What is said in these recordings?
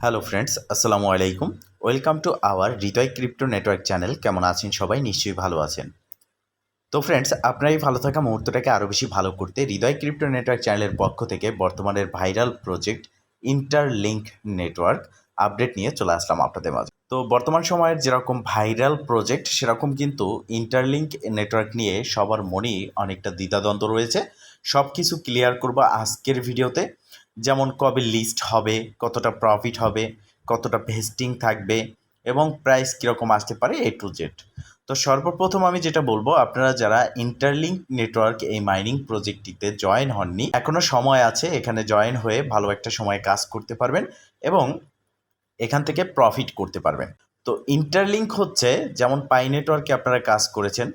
Hello friends আসসালামু আলাইকুম welcome to our Hridoy crypto network channel কেমন আছেন সবাই? নিশ্চয়ই ভালো আছেন। তো ফ্রেন্ডস আপনার এই ভালো থাকা মুহূর্তটাকে আরও বেশি ভালো করতে হৃদয় ক্রিপ্টো নেটওয়ার্ক চ্যানেলের পক্ষ থেকে বর্তমানের viral project Interlink network update নিয়ে চলে আসলাম আপনাদের মাঝে। তো, বর্তমান সময়ের যেরকম ভাইরাল প্রজেক্ট সেরকম কিন্তু ইন্টারলিঙ্ক নেটওয়ার্ক নিয়ে সবার মনেই অনেকটা দ্বিধাদ্বন্দ্ব রয়েছে। সব কিছু ক্লিয়ার করব আজকের ভিডিওতে। যেমন কবে লিস্ট হবে, কতটা প্রফিট হবে, কতটা ভেস্টিং থাকবে এবং প্রাইস কীরকম আসতে পারে এ টু জেড তো সর্বপ্রথম আমি যেটা বলব, আপনারা যারা ইন্টারলিঙ্ক নেটওয়ার্ক এই মাইনিং প্রজেক্টটিতে জয়েন হননি এখনও সময় আছে এখানে জয়েন হয়ে ভালো একটা সময় কাজ করতে পারবেন এবং এখান থেকে প্রফিট করতে পারবেন। তো ইন্টারলিঙ্ক হচ্ছে, যেমন পাই নেটওয়ার্কে আপনারা কাজ করেছেন,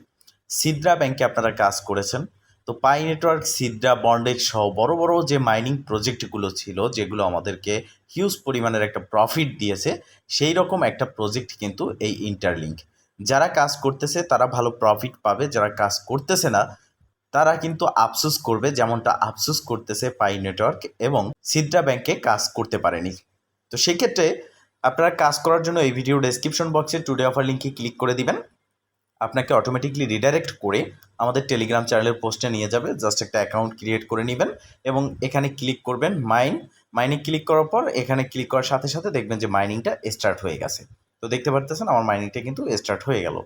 সিদ্রা ব্যাংকে আপনারা কাজ করেছেন তো পাই নেটওয়ার্ক সিদ্রা বন্ডেজ সহ বড় বড় যে মাইনিং প্রজেক্টগুলো ছিল, যেগুলো আমাদেরকে হিউজ পরিমাণের একটা প্রফিট দিয়েছে, সেই রকম একটা প্রজেক্ট কিন্তু এই ইন্টারলিঙ্ক যারা কাজ করতেছে, তারা ভালো প্রফিট পাবে, যারা কাজ করতেছে না, তারা কিন্তু আফসোস করবে, যেমনটা আফসোস করতেছে পাই নেটওয়ার্ক এবং সিদ্রা ব্যাংকে কাজ করতে পারেনি। তো সেক্ষেত্রে আপনারা কাজ করার জন্য এই ভিডিও ডেসক্রিপশন বক্সে টুডে অফার লিঙ্কে ক্লিক করে দিবেন। আপনাকে অটোমেটিকলি রিডাইরেক্ট করে আমাদের টেলিগ্রাম চ্যানেলের পোস্টে নিয়ে যাবে। জাস্ট একটা অ্যাকাউন্ট ক্রিয়েট করে নেবেন এবং এখানে ক্লিক করবেন মাইন মাইনে ক্লিক করার পর এখানে ক্লিক করার সাথে সাথে দেখবেন যে মাইনিংটা স্টার্ট হয়ে গেছে। তো দেখতে পারতেছেন আমার মাইনিংটা কিন্তু স্টার্ট হয়ে গেল।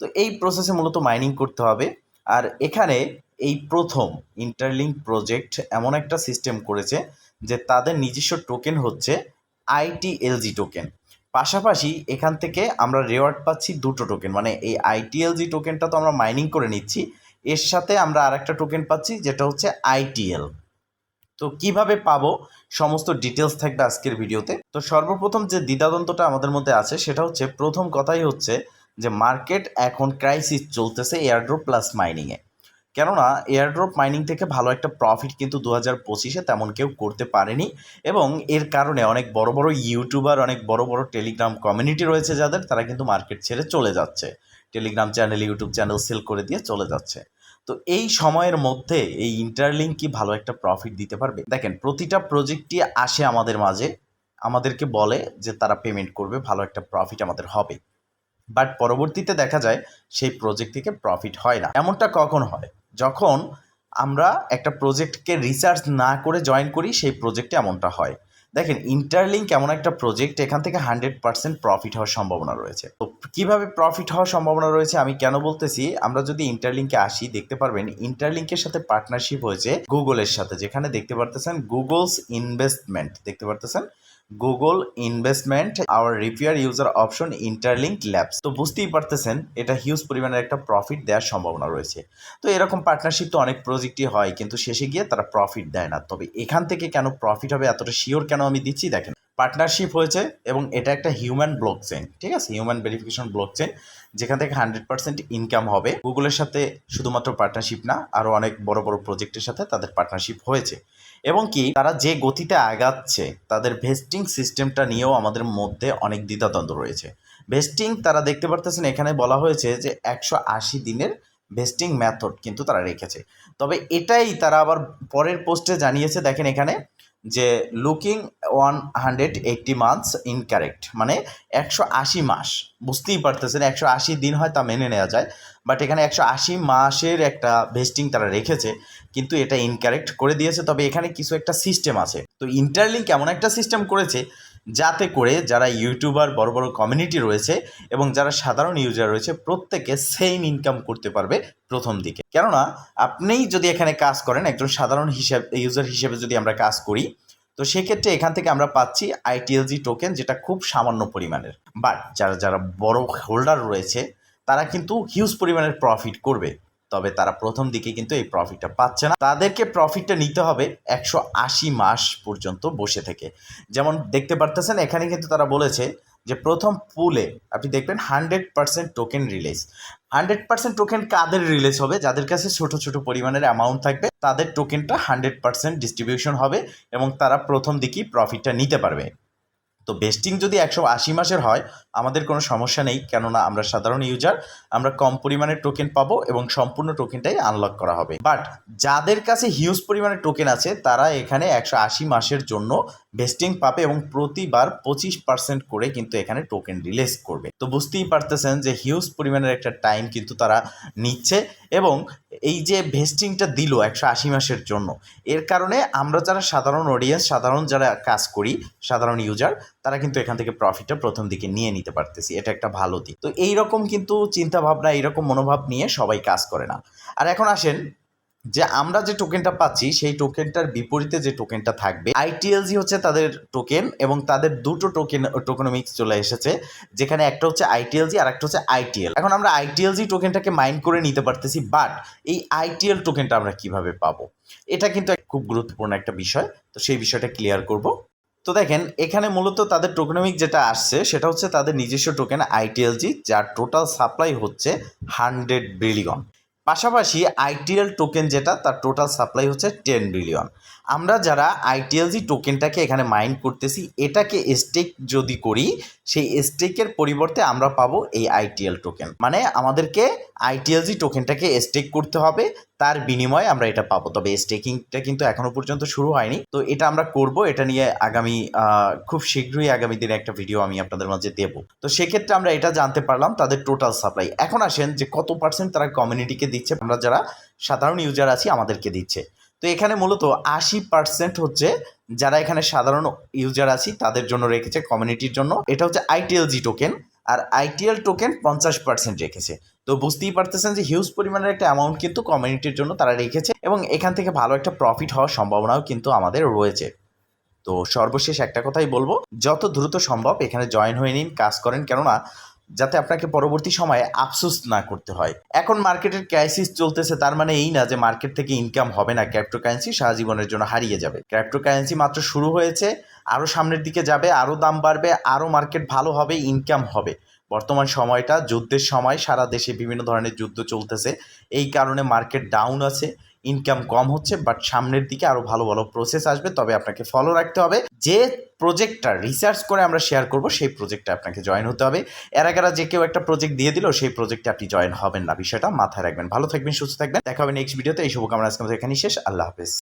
তো এই প্রসেসে মূলত মাইনিং করতে হবে। আর এখানে এই প্রথম ইন্টারলিঙ্ক প্রজেক্ট এমন একটা সিস্টেম করেছে যে তাদের নিজস্ব টোকেন হচ্ছে আইটিএলজি টোকেন পাশাপাশি এখান থেকে আমরা রেওয়ার্ড পাচ্ছি দুটো টোকেন মানে এই আইটিএলজি টোকেনটা তো আমরা মাইনিং করে নিচ্ছি, এর সাথে আমরা আরেকটা টোকেন পাচ্ছি যেটা হচ্ছে আইটিএল তো কীভাবে পাবো? সমস্ত ডিটেলস থাকবে আজকের ভিডিওতে। তো সর্বপ্রথম যে দ্বিধাদ্বন্দ্বটা আমাদের মধ্যে আছে, সেটা হচ্ছে প্রথম কথাই হচ্ছে যে মার্কেট এখন ক্রাইসিস চলতেছে এয়ারড্রপ প্লাস মাইনিংয়ে কেননা এয়ারড্রপ মাইনিং থেকে ভালো একটা প্রফিট কিন্তু দু হাজার পঁচিশে তেমন কেউ করতে পারেনি এবং এর কারণে অনেক বড় বড় ইউটিউবার অনেক বড় বড় টেলিগ্রাম কমিউনিটি রয়েছে যাদের, তারা কিন্তু মার্কেট ছেড়ে চলে যাচ্ছে। Telegram channel YouTube channel sell করে দিয়ে চলে যাচ্ছে। তো এই সময়ের মধ্যে এই ইন্টারলিঙ্ক কি ভালো একটা প্রফিট দিতে পারবে? দেখেন, প্রতিটা প্রজেক্টই আসে আমাদের মাঝে। আমাদেরকে বলে যে তারা পেমেন্ট করবে, ভালো একটা প্রফিট আমাদের হবে। বাট পরবর্তীতে দেখা যায়, সেই প্রজেক্ট থেকে প্রফিট হয় না। এমনটা কখন হয়? যখন আমরা একটা প্রজেক্টকে রিসার্চ না করে জয়েন করি, সেই প্রজেক্টে এমনটা হয়। দেখেন ইন্টারলিঙ্ক এমন একটা প্রজেক্ট এখান থেকে হান্ড্রেড পার্সেন্ট প্রফিট হওয়ার সম্ভাবনা রয়েছে। তো কীভাবে প্রফিট হওয়ার সম্ভাবনা রয়েছে, আমি কেন বলতেছি, আমরা যদি ইন্টারলিঙ্কে আসি, দেখতে পারবেন ইন্টারলিঙ্কের সাথে পার্টনারশিপ হয়েছে গুগলের সাথে, যেখানে দেখতে পারতেছেন গুগলস ইনভেস্টমেন্ট দেখতে পারতেছেন? Google investment our repair user option Interlink labs তো বুঝতেই পারতেছেন, এটা হিউজ পরিমাণের একটা প্রফিট দেওয়ার সম্ভাবনা রয়েছে। তো এরকম পার্টনারশিপ তো অনেক প্রজেক্টই হয়, কিন্তু শেষে গিয়ে তারা প্রফিট দেয় না। তবে এখান থেকে কেন প্রফিট হবে, এতটা শিওর কেন আমি দিচ্ছি, দেখেন। পার্টনারশিপ হয়েছে এবং এটা একটা হিউম্যান ব্লক চেন ঠিক আছে? হিউম্যান ভেরিফিকেশন ব্লক চেন যেখান থেকে হান্ড্রেড পার্সেন্ট ইনকাম হবে। গুগলের সাথে শুধুমাত্র পার্টনারশিপ না আরও অনেক বড় বড় প্রজেক্টের সাথে তাদের পার্টনারশিপ হয়েছে। এবং কি তারা যে গতিতে আগাচ্ছে, তাদের ভেস্টিং সিস্টেমটা নিয়েও আমাদের মধ্যে অনেক দ্বিধাদ্বন্দ্ব রয়েছে। ভেস্টিং তারা দেখতে পারতেছেন, এখানে বলা হয়েছে যে একশো আশি দিনের ভেস্টিং মেথড কিন্তু তারা রেখেছে। তবে এটাই তারা আবার পরের পোস্টে জানিয়েছে, দেখেন এখানে, যে looking one hundred eighty months incorrect মানে একশো আশি মাস। বুঝতেই পারতেছেন, একশো আশি দিন হয় তা মেনে নেওয়া যায়। বাট এখানে একশো আশি মাসের একটা ভেস্টিং তারা রেখেছে, কিন্তু এটা ইনকারেক্ট করে দিয়েছে। তবে এখানে কিছু একটা সিস্টেম আছে। তো ইন্টারলিঙ্ক এমন একটা সিস্টেম করেছে, যাতে করে যারা ইউটিউবার বড় বড় কমিউনিটি রয়েছে এবং যারা সাধারণ ইউজার রয়েছে, প্রত্যেকে সেম ইনকাম করতে পারবে প্রথম দিকে। কেননা, আপনিই যদি এখানে কাজ করেন, একজন সাধারণ হিসাব ইউজার হিসেবে যদি আমরা কাজ করি, তো সেক্ষেত্রে এখান থেকে আমরা পাচ্ছি আইটিএলজি টোকেন যেটা খুব সামান্য পরিমাণের। বাট যারা যারা বড় হোল্ডার রয়েছে তারা কিন্তু হিউজ পরিমাণের প্রফিট করবে। তবে তারা প্রথম দিকে কিন্তু এই প্রফিটটা পাচ্ছে না। তাদেরকে প্রফিটটা নিতে হবে একশো আশি মাস পর্যন্ত বসে থেকে। যেমন দেখতে পারতেছেন, এখানে কিন্তু তারা বলেছে যে প্রথম পুলে আপনি দেখবেন hundred percent token release hundred percent token কাদের রিলিজ হবে? যাদের কাছে ছোট ছোট পরিমাণের অ্যামাউন্ট থাকবে, তাদের টোকেনটা হান্ড্রেড পার্সেন্ট ডিস্ট্রিবিউশন হবে এবং তারা প্রথম দিকেই প্রফিটটা নিতে পারবে। তো বেস্টিং যদি একশো আশি মাসের হয় আমাদের কোনো সমস্যা নেই, কেননা আমরা সাধারণ ইউজার আমরা কম পরিমাণে টোকেন পাবো এবং সম্পূর্ণ টোকেনটাই আনলক করা হবে। বাট যাদের কাছে হিউজ পরিমাণে টোকেন আছে, তারা এখানে একশো আশি মাসের জন্য ভেস্টিং পাবে এবং প্রতিবার পঁচিশ পার্সেন্ট করে কিন্তু এখানে টোকেন রিলিজ করবে। তো বুঝতেই পারতেছেন যে হিউজ পরিমাণের একটা টাইম কিন্তু তারা নিচ্ছে এবং এই যে ভেস্টিংটা দিল একশো আশি মাসের জন্য, এর কারণে আমরা যারা সাধারণ অডিয়েন্স সাধারণ যারা কাজ করি, সাধারণ ইউজার তারা কিন্তু এখান থেকে প্রফিটটা প্রথম দিকে নিয়ে নিতে পারতেছি, এটা একটা ভালো দিক। তো এই রকম কিন্তু চিন্তা ভাবনা এইরকম মনোভাব নিয়ে সবাই কাজ করে না। আর এখন আসেন যে আমরা যে টোকেনটা পাচ্ছি, সেই টোকেনটার বিপরীতে যে টোকেনটা থাকবে আইটিএলজি হচ্ছে তাদের টোকেন এবং তাদের দুটো টোকেন টোকেনমিক্স চলে এসেছে, যেখানে একটা হচ্ছে আইটিএলজি আর একটা হচ্ছে আইটিএল এখন আমরা আইটিএলজি টোকেনটাকে মাইন্ড করে নিতে পারতেছি বাট এই আইটিএল টোকেনটা আমরা কীভাবে পাবো? এটা কিন্তু খুব গুরুত্বপূর্ণ একটা বিষয়, তো সেই বিষয়টা ক্লিয়ার করব। তো দেখেন, এখানে মূলত তাদের টোকেনমিক যেটা আসছে, সেটা হচ্ছে তাদের নিজস্ব টোকেন আইটিএলজি যার টোটাল সাপ্লাই হচ্ছে হান্ড্রেড বিলিয়ন পাশাপাশি আইটিএল টোকেন যেটা, তার টোটাল সাপ্লাই হচ্ছে টেন বিলিয়ন আমরা যারা আইটিএলজি টোকেনটাকে এখানে মাইন্ড করতেছি, এটাকে স্টেক যদি করি, সেই স্টেকের পরিবর্তে আমরা পাবো এই আইটিএল টোকেন মানে আমাদেরকে আইটিএলজি টোকেনটাকে স্টেক করতে হবে, তার বিনিময়ে আমরা এটা পাবো। তবে স্টেকিংটা কিন্তু এখনও পর্যন্ত শুরু হয়নি। তো এটা আমরা করব, এটা নিয়ে আগামী খুব শীঘ্রই আগামী দিনে একটা ভিডিও আমি আপনাদের মাঝে দেব। তো সেক্ষেত্রে আমরা এটা জানতে পারলাম, তাদের টোটাল সাপ্লাই এখন আসেন যে কত পার্সেন্ট তারা কমিউনিটিকে দিচ্ছে, আমরা যারা সাধারণ ইউজার আছি, আমাদেরকে দিচ্ছে। তো এখানে মূলত আশি পার্সেন্ট হচ্ছে যারা এখানে সাধারণ ইউজার আছি, তাদের জন্য রেখেছে কমিউনিটির জন্য। এটা হচ্ছে আইটিএলজি টোকেন আর আইটিএল টোকেন পঞ্চাশ পার্সেন্ট রেখেছে। তো বুঝতেই পারতেছেন যে হিউজ পরিমাণের একটা অ্যামাউন্ট কিন্তু কমিউনিটির জন্য তারা রেখেছে, এবং এখান থেকে ভালো একটা প্রফিট হওয়ার সম্ভাবনাও কিন্তু আমাদের রয়েছে। তো সর্বশেষ একটা কথাই বলব, যত দ্রুত সম্ভব এখানে জয়েন হয়ে নিন, কাজ করেন, কেননা যাতে আপনাকে পরবর্তী সময়ে আফসোস না করতে হয়। এখন মার্কেটের ক্রাইসিস চলতেছে, তার মানে এই না যে মার্কেট থেকে ইনকাম হবে না ক্র্যাপ্টোকারেন্সি সারা জীবনের জন্য হারিয়ে যাবে। ক্র্যাপ্টোকারেন্সি মাত্র শুরু হয়েছে আরও সামনের দিকে যাবে আরও দাম বাড়বে আরও মার্কেট ভালো হবে ইনকাম হবে। বর্তমান সময়টা, যুদ্ধের সময় সারা দেশে বিভিন্ন ধরনের যুদ্ধ চলতেছে। এই কারণে মার্কেট ডাউন আছে। ইনকাম কম হচ্ছে বাট সামনের দিকে আরও ভালো ভালো প্রসেস আসবে, তবে আপনাকে ফলো রাখতে হবে। যে প্রজেক্টটা রিসার্চ করে আমরা শেয়ার করব, সেই প্রজেক্টে আপনাকে জয়েন হতে হবে। এর আগে যে কেউ একটা প্রজেক্ট দিয়ে দিল, সেই প্রজেক্টে আপনি জয়েন হবেন না, বিষয়টা মাথায় রাখবেন। ভালো থাকবেন, সুস্থ থাকবেন। দেখা হবে নেক্সট ভিডিওতে এই শুভকামনা আজকে এখানেই শেষ। আল্লাহ হাফেজ।